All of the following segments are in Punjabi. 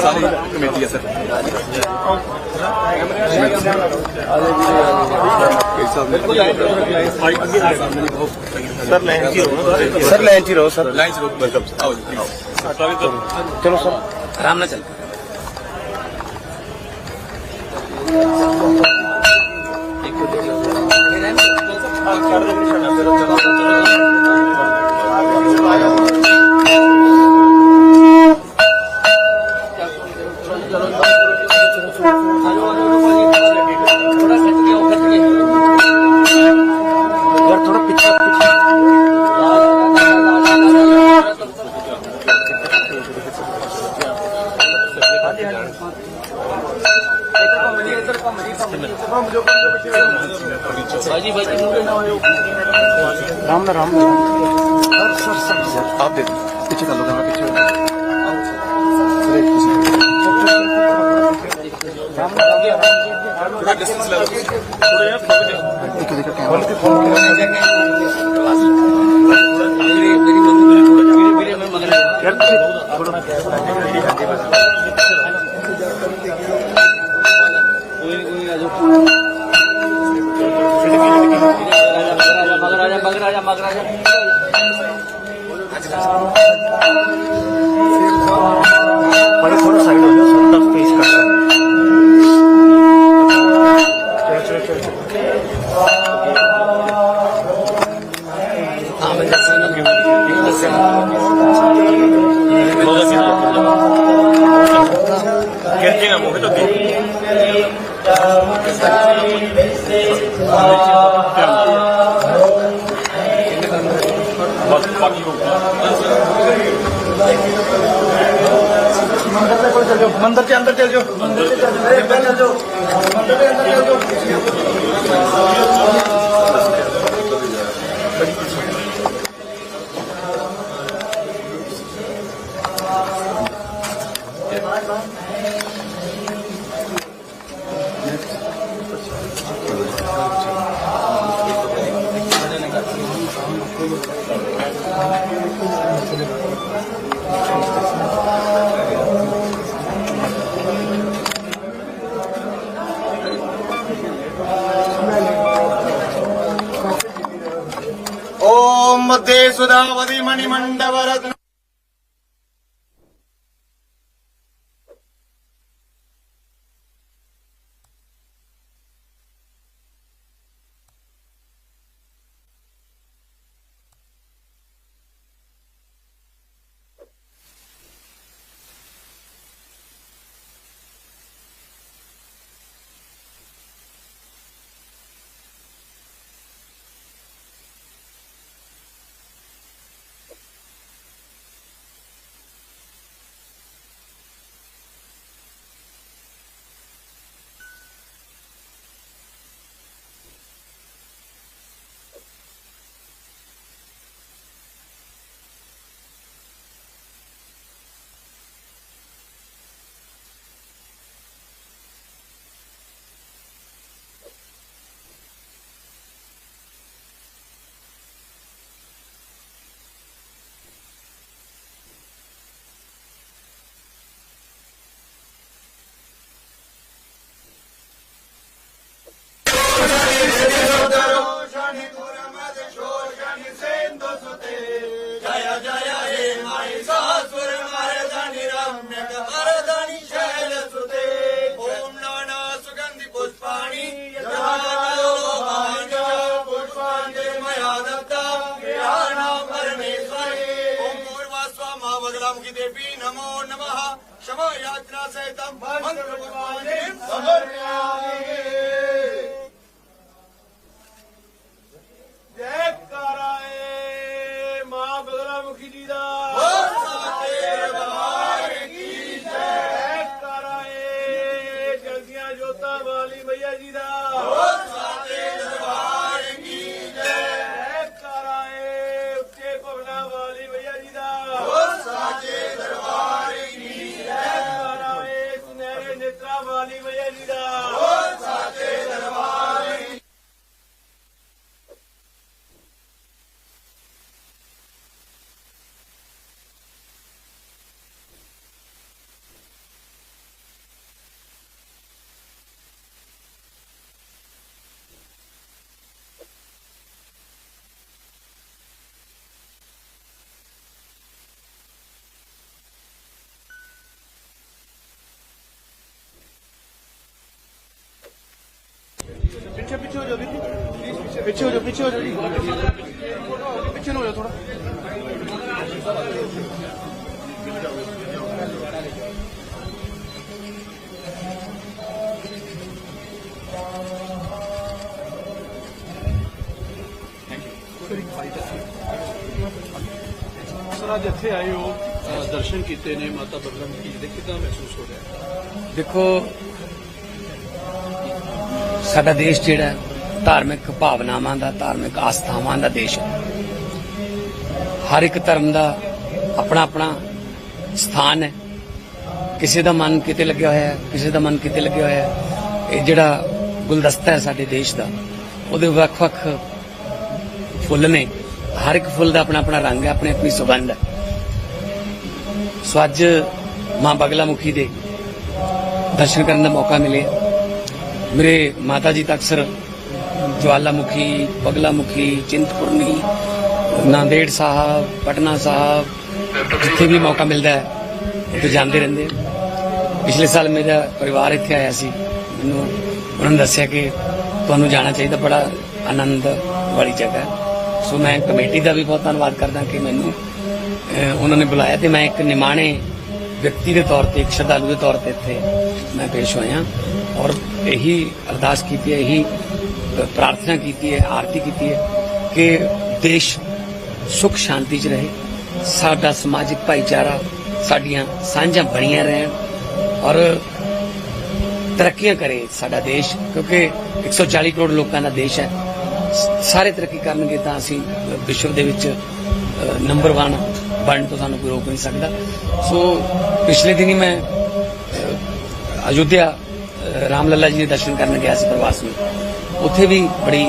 ਸਾਰੀ ਕਮੇਟੀ ਹੈ ਸਰ ਸਰ ਲਾਈਨ ਜੀ ਰਹੋ ਸਰ ਲਾਈਨ 'ਚ ਹੀ ਰਹੋ ਸਰ। ਲਾਈਨ ਚ ਰੁਕ ਵੈਲਕਮ ਆਓ ਜੀ ਆਓ ਚਲੋ ਸਰ। ਆਰਾਮ ਨਾਲ ਚੱਲ। ਥੋੜਾ ਬਾਜੀ ਬਾਜੀ ਮੂਰੇ ਨਾ ਹੋਇਓ ਰਾਮ ਨਾਲ ਰਾਮ ਨਾਲ ਸਰ ਸਰ ਸਰ ਸਰ ਆਪ ਦੇ ਦਿਓ। ਪਿੱਛੇ ਕਰ ਲਓ ਕੈਮਰਾ ਪਿੱਛੇ ਥੋੜਾ ਮਗਰ ਆ ਜਾ ਮਗਰ ਆ ਜਾ ਮਗਰ ਆ ਜਾ ਬੜੇ ਥੋੜਾ ਸਾਈਡ ਹੋ ਜਾਓ ਸਰ ਤੱਕ ਫੇਸ ਕਰ ਚਲੋ ਚਲੋ ਚਲੋ ਆ ਮੈਂ ਦੱਸ ਮੰਦਰ ਦੇ ਅੰਦਰ ਚਲ ਜਾਓ, ਮੰਦਰ ਦੇ ਅੰਦਰ ਚਲ ਜਾਓ। ਮੰਦਰ ਦੇ ਅੰਦਰ ਚਲ ਜਾਓ। మధ్యే సుధావతి మణిమండవరత్న శ్రీరాముకి దేవి నమో నమ శవ యాత్రా సహితం జయ కారాయ ਮਾ ਬਦਰਾਮੁਖੀ ਜੀ ਦਾ ਪਿੱਛੇ ਹੋ ਜਾਓ ਪਿੱਛੇ ਹੋ ਜਾਓ। ਜੀ ਪਿੱਛੇ ਨੂੰ ਹੋ ਜਾਓ ਥੋੜਾ ਸਰ ਅੱਜ ਇੱਥੇ ਆਏ ਹੋ ਅ, ਦਰਸ਼ਨ ਕੀਤੇ ਨੇ ਮਾਤਾ ਬਗਲਮ ਜੀ ਦੇ ਕਿਦਾਂ ਮਹਿਸੂਸ ਹੋ ਰਿਹਾ? ਦੇਖੋ ਸਾਡਾ ਦੇਸ਼ ਜਿਹੜਾ ਹੈ, ਧਾਰਮਿਕ ਭਾਵਨਾਵਾਂ ਦਾ, ਧਾਰਮਿਕ ਆਸਥਾਵਾਂ ਦਾ ਦੇਸ਼ ਹੈ। ਹਰ ਇੱਕ ਧਰਮ ਦਾ ਆਪਣਾ ਆਪਣਾ ਸਥਾਨ ਹੈ। ਕਿਸੇ ਦਾ ਮਨ ਕਿਤੇ ਲੱਗਿਆ ਹੋਇਆ ਹੈ, ਕਿਸੇ ਦਾ ਮਨ ਕਿਤੇ ਲੱਗਿਆ ਹੋਇਆ ਹੈ। ਇਹ ਜਿਹੜਾ ਗੁਲਦਸਤਾ ਹੈ ਸਾਡੇ ਦੇਸ਼ ਦਾ, ਉਹਦੇ ਵੱਖ-ਵੱਖ ਫੁੱਲ ਨੇ। ਹਰ ਇੱਕ ਫੁੱਲ ਦਾ ਆਪਣਾ ਆਪਣਾ ਰੰਗ ਹੈ ਆਪਣੀ ਆਪਣੀ ਸੁਗੰਧ ਹੈ। ਸੋ ਅੱਜ ਮਾਂ ਬਗਲਾ ਮੁਖੀ ਦੇ ਦਰਸ਼ਨ ਕਰਨ ਦਾ ਮੌਕਾ ਮਿਲਿਆ। ਮੇਰੇ ਮਾਤਾ ਜੀ ਤਾਂ ਅਕਸਰ ਜਵਾਲਾਮੁਖੀ ਬਗਲਾਮੁਖੀ ਚਿੰਤਪੁਰਨੀ ਨਾਂਦੇੜ ਸਾਹਿਬ ਪਟਨਾ ਸਾਹਿਬ ਜਿੱਥੇ ਵੀ ਮੌਕਾ ਮਿਲਦਾ ਹੈ ਉੱਥੇ ਜਾਂਦੇ ਰਹਿੰਦੇ ਪਿਛਲੇ ਸਾਲ ਮੇਰਾ ਪਰਿਵਾਰ ਇੱਥੇ ਆਇਆ ਸੀ। ਮੈਨੂੰ ਉਹਨਾਂ ਨੇ ਦੱਸਿਆ ਕਿ ਤੁਹਾਨੂੰ ਜਾਣਾ ਚਾਹੀਦਾ ਬੜਾ ਆਨੰਦ ਵਾਲੀ ਜਗ੍ਹਾ ਹੈ। ਸੋ ਮੈਂ ਕਮੇਟੀ ਦਾ ਵੀ ਬਹੁਤ ਧੰਨਵਾਦ ਕਰਦਾ ਕਿ ਮੈਨੂੰ ਅਹ, ਉਹਨਾਂ ਨੇ ਬੁਲਾਇਆ ਤੇ ਮੈਂ ਇੱਕ ਨਿਮਾਣੇ ਵਿਅਕਤੀ ਦੇ ਤੌਰ ਤੇ ਇੱਕ ਸ਼ਰਧਾਲੂ ਦੇ ਤੌਰ ਤੇ ਇੱਥੇ ਮੈਂ ਪੇਸ਼ ਹੋਇਆ। ਔਰ ਇਹੀ ਅਰਦਾਸ ਕੀਤੀ ਹੈ ਇਹੀ ਪ੍ਰਾਰਥਨਾ ਕੀਤੀ ਹੈ ਆਰਤੀ ਕੀਤੀ ਹੈ ਕਿ ਦੇਸ਼ ਸੁਖ ਸ਼ਾਂਤੀ 'ਚ ਰਹੇ ਸਾਡਾ ਸਮਾਜਿਕ ਭਾਈਚਾਰਾ ਸਾਡੀਆਂ ਸਾਂਝਾਂ ਬਣੀਆਂ ਰਹਿਣ ਔਰ ਤਰੱਕੀਆਂ ਕਰੇ ਸਾਡਾ ਦੇਸ਼ ਕਿਉਂਕਿ 140 ਕਰੋੜ ਲੋਕਾਂ ਦਾ ਦੇਸ਼ ਹੈ। ਸਾਰੇ ਤਰੱਕੀ ਕਰਨਗੇ ਤਾਂ ਅਸੀਂ ਵਿਸ਼ਵ ਦੇ ਵਿੱਚ ਨੰਬਰ 1 ਬਣਨ ਤੋਂ ਸਾਨੂੰ ਕੋਈ ਰੋਕ ਨਹੀਂ ਸਕਦਾ। ਸੋ ਪਿਛਲੇ ਦਿਨੀ ਮੈਂ ਅ, ਅਯੁੱਧਿਆ ਰਾਮ ਲੱਲਾ ਜੀ ਦੇ ਦਰਸ਼ਨ ਕਰਨ ਗਿਆ ਸੀ ਪ੍ਰਵਾਸ ਨੂੰ। ਉੱਥੇ ਵੀ ਬੜੀ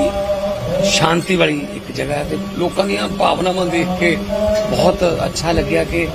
ਸ਼ਾਂਤੀ ਵਾਲੀ ਇੱਕ ਜਗ੍ਹਾ ਹੈ ਤੇ ਲੋਕਾਂ ਦੀਆਂ ਭਾਵਨਾਵਾਂ ਦੇਖ ਕੇ ਬਹੁਤ ਅੱਛਾ ਲੱਗਿਆ ਕਿ